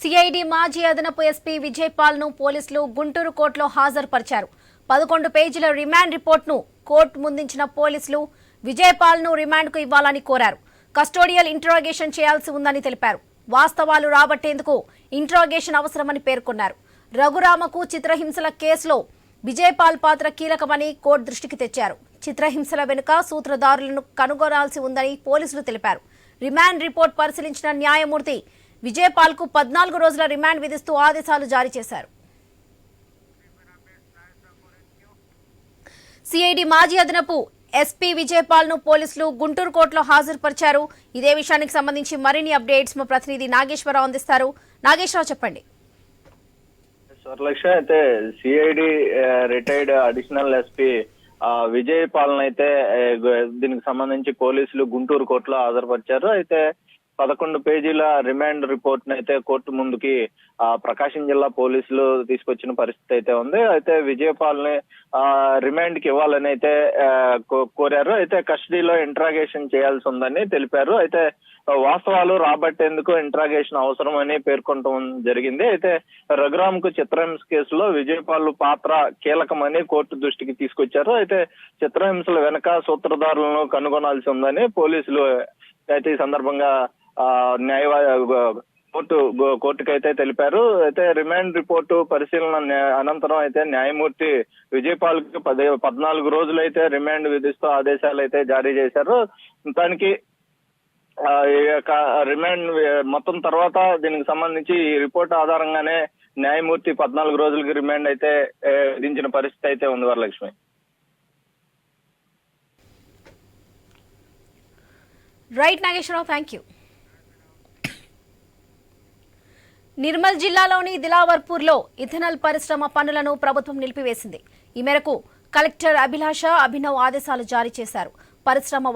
CID మాజీ అదనపు SP విజయపాల్ను పోలీసులు గుంటూరు కోర్టులో హాజరుపరిచారు. పదకొండు పేజీల రిమాండ్ రిపోర్ట్ను కోర్టు ముందించిన పోలీసులు విజయపాల్ను రిమాండ్కు ఇవ్వాలని కోరారు. కస్టోడియల్ ఇంట్రాగేషన్ చేయాల్సి ఉందని తెలిపారు. వాస్తవాలు రాబట్టేందుకు ఇంట్రాగేషన్ అవసరమని పేర్కొన్నారు. రఘురామకు చిత్రహింసల కేసులో విజయపాల్ పాత్ర కీలకమని కోర్టు దృష్టికి తెచ్చారు. చిత్రహింసల వెనుక సూత్రధారులను కనుగొనాల్సి ఉందని పోలీసులు తెలిపారు. రిమాండ్ రిపోర్ట్ పరిశీలించిన న్యాయమూర్తి విజయపాల్కు పద్నాలుగు రోజుల రిమాండ్ విధిస్తూ ఆదేశాలు జారీ చేశారు. సిఐడి మాజీ అదనపు ఎస్పీ విజయపాల్ను పోలీసులు గుంటూరు కోర్టులో హాజరుపరిచారు. ఇదే విషయానికి సంబంధించి మరిన్ని అప్డేట్స్ మా ప్రతినిధి నాగేశ్వరరావు అందిస్తారు. నాగేశ్వరరావు చెప్పండి. స్వర్లక్ష్మి అయితే CID retired additional SP Vijay పాలన అయితే దీనికి సంబంధించి పోలీసులు గుంటూరు కోర్టులో హాజరుపరిచారు. అయితే పదకొండు పేజీల రిమాండ్ రిపోర్ట్ అయితే కోర్టు ముందుకి ఆ, ప్రకాశం జిల్లా పోలీసులు తీసుకొచ్చిన పరిస్థితి అయితే ఉంది. అయితే విజయపాల్ని రిమాండ్కి ఇవ్వాలని అయితే కోరారు. అయితే కస్టడీలో ఇంట్రాగేషన్ చేయాల్సి ఉందని తెలిపారు. అయితే వాస్తవాలు రాబట్టేందుకు ఇంట్రాగేషన్ అవసరం అని పేర్కొనడం జరిగింది. అయితే రఘురామ్కు చిత్రహింస కేసులో విజయపాల్ పాత్ర కీలకమని కోర్టు దృష్టికి తీసుకొచ్చారు. అయితే చిత్రహింసల వెనక సూత్రధారులను కనుగొనాల్సి ఉందని పోలీసులు అయితే ఈ సందర్భంగా న్యాయవా కోర్టు కోర్టుకి అయితే తెలిపారు. అయితే రిమాండ్ రిపోర్టు పరిశీలన అనంతరం అయితే న్యాయమూర్తి విజయపాల్కి పది పద్నాలుగు రోజులు అయితే రిమాండ్ విధిస్తూ ఆదేశాలు అయితే జారీ చేశారు. దానికి ఈ యొక్క రిమాండ్ మొత్తం తర్వాత దీనికి సంబంధించి ఈ రిపోర్ట్ ఆధారంగానే న్యాయమూర్తి పద్నాలుగు రోజులకి రిమాండ్ అయితే విధించిన పరిస్థితి అయితే ఉంది Varalakshmi. Right Nageswararao thank you Nirmal జిల్లాలోని దిలావర్పూర్లో ఇథనాల్ పరిశ్రమ పనులను ప్రభుత్వం నిలిపివేసింది. ఈ మేరకు కలెక్టర్ అభిలాష అభినవ్ ఆదేశాలు జారీ చేశారు. పరిశ్రమ